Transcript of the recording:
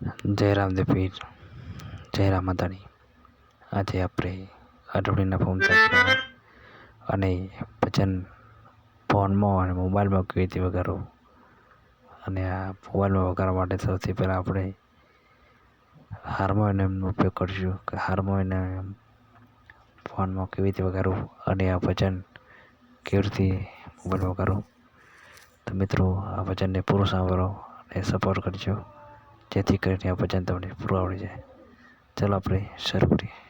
જય રામદેવ પીર જય રામ માતાની આજે આપણે અઠવાડિયાના ફોન થશે અને ભજન ફોનમાં અને મોબાઈલમાં કેવી રીતે વગાડવું? અને આ મોબાઈલમાં વગાડવા માટે સૌથી પહેલાં આપણે હાર્મોનિયમનો ઉપયોગ કરીશું કે હાર્મોનિયમ ફોનમાં કેવી રીતે વગાડવું અને આ ભજન કેવી રીતે મોબાઈલમાં વગાડવું? તો મિત્રો, આ ભજનને પૂરું સાંભળો અને સપોર્ટ કરજો. જેથી કરીને આ ભજન તમને પૂરું આવડી જાય. ચાલો આપણે શરૂ કરીએ.